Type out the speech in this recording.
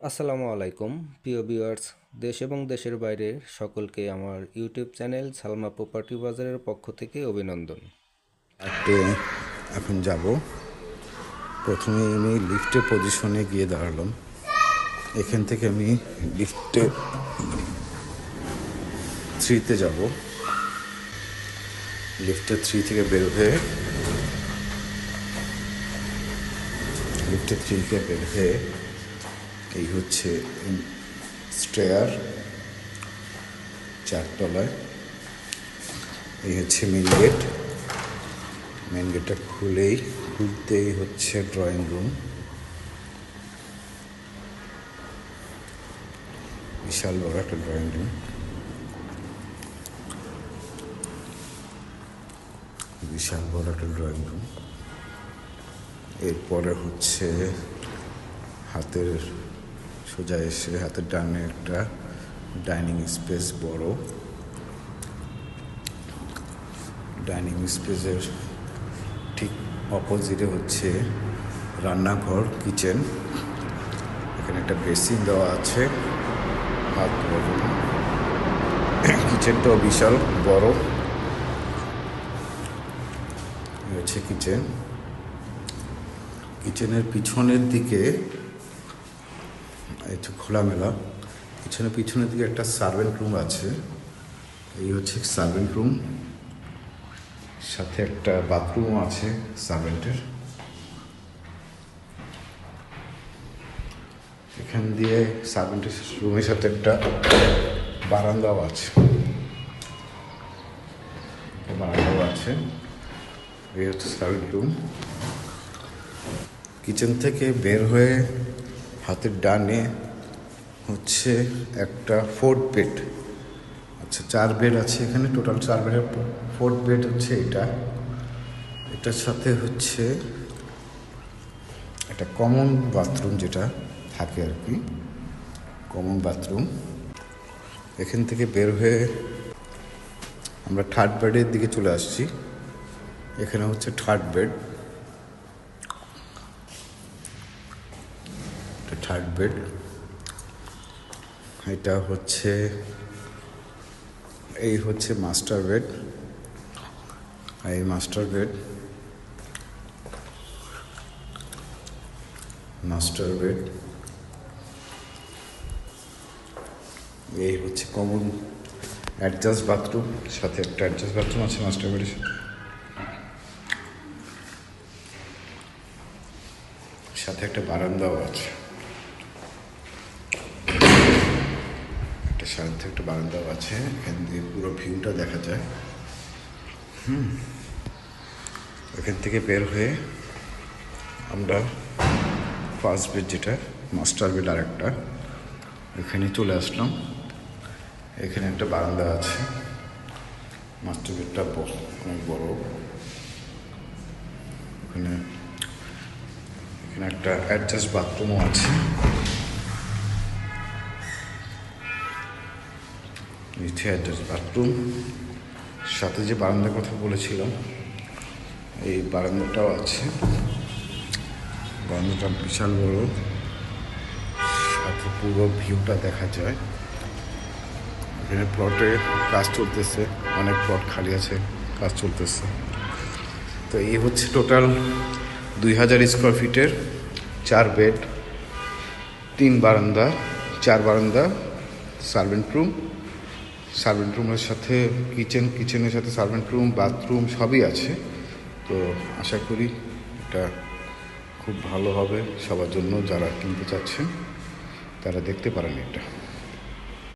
আসসালামু আলাইকুম, প্রিয় ভিউয়ার্স, দেশ এবং দেশের বাইরে সকলকে আমার ইউটিউব চ্যানেল সালমা প্রপার্টি বাজারের পক্ষ থেকে অভিনন্দন। আটে এখন যাব। প্রথমে আমি লিফটের পজিশনে গিয়ে দাঁড়ালাম। এখান থেকে আমি লিফটে থ্রিতে যাব। লিফটে থ্রি থেকে বের হয়ে লিফটে থ্রি থেকে বের হয়ে এই হচ্ছে স্টেয়ার চারতলায়। এই হচ্ছে মেন গেট মেন গেটটা খুলেই, খুলতেই হচ্ছে ড্রয়িং রুম বিশাল বড় একটা ড্রয়িং রুম বিশাল বড় একটা ড্রয়িং রুম এরপরে হচ্ছে হাতের সোজা এসে হাতের ডানে একটা ডাইনিং স্পেস বড়। ডাইনিং স্পেসের ঠিক অপোজিটে হচ্ছে রান্নাঘর, কিচেন। এখানে একটা বেসিন দেওয়া আছে। হাত কিচেনটাও বিশাল, বড়। হচ্ছে কিচেন। কিচেনের পিছনের দিকে একটু খোলামেলা পিছনে, পিছনের দিকে একটা সার্ভেন্ট রুম আছে। এই হচ্ছে সার্ভেন্ট রুম সাথে একটা বাথরুম আছে সার্ভেন্টের এখান দিয়ে সার্ভেন্টের রুমের সাথে একটা বারান্দাও আছে। বারান্দাও আছে। এই হচ্ছে সার্ভেন্ট রুম কিচেন থেকে বের হয়ে হাতের ডানে হচ্ছে একটা ফোর্থ বেড আচ্ছা চার বেড আছে এখানে টোটাল চার বেডের ফোর্থ বেড হচ্ছে এটা। এটার সাথে হচ্ছে একটা কমন বাথরুম যেটা থাকে আর কি। কমন বাথরুম এখান থেকে বের হয়ে আমরা থার্ড বেডের দিকে চলে আসছি। এখানে হচ্ছে থার্ড বেড থার্ড বেড এটা হচ্ছে, এই হচ্ছে মাস্টার বেড এই মাস্টার বেড মাস্টার বেড এই হচ্ছে কমন অ্যাডজাস্ট বাথরুম সাথে একটা অ্যাডজাস্ট বাথরুম আছে মাস্টার বেডের সাথে। সাথে একটা বারান্দাও আছে। একটা সাথে একটা বারান্দাও আছে, এখান দিয়ে পুরো ভিউটা দেখা যায়। হুম। এখান থেকে বের হয়ে আমরা ফার্স্ট বেড যেটা মাস্টার বেড আর একটা এখানে চলে আসলাম। এখানে একটা বারান্দা আছে। মাস্টার বেডটা অনেক বড়। ওখানে এখানে একটা অ্যাডজাস্ট বাথরুমও আছে। অ্যাডজাস্ট বাথরুম সাথে যে বারান্দার কথা বলেছিলাম, এই বারান্দাটাও আছে। বারান্দাটা বিশাল বড়। সাথে পুরো ভিউটা দেখা যায়। এখানে প্লটে কাজ চলতেছে, অনেক প্লট খালি আছে, কাজ চলতেছে। তো এই হচ্ছে টোটাল দুই হাজার স্কোয়ার ফিটের চার বেড তিন বারান্দা, চার বারান্দা সার্ভেন্ট রুম সার্ভেন্ট রুমের সাথে কিচেন কিচেনের সাথে সার্ভেন্ট রুম বাথরুম সবই আছে। তো আশা করি এটা খুব ভালো হবে। সবার জন্য যারা কিনতে চাচ্ছেন, তারা দেখতে পারেন এটা।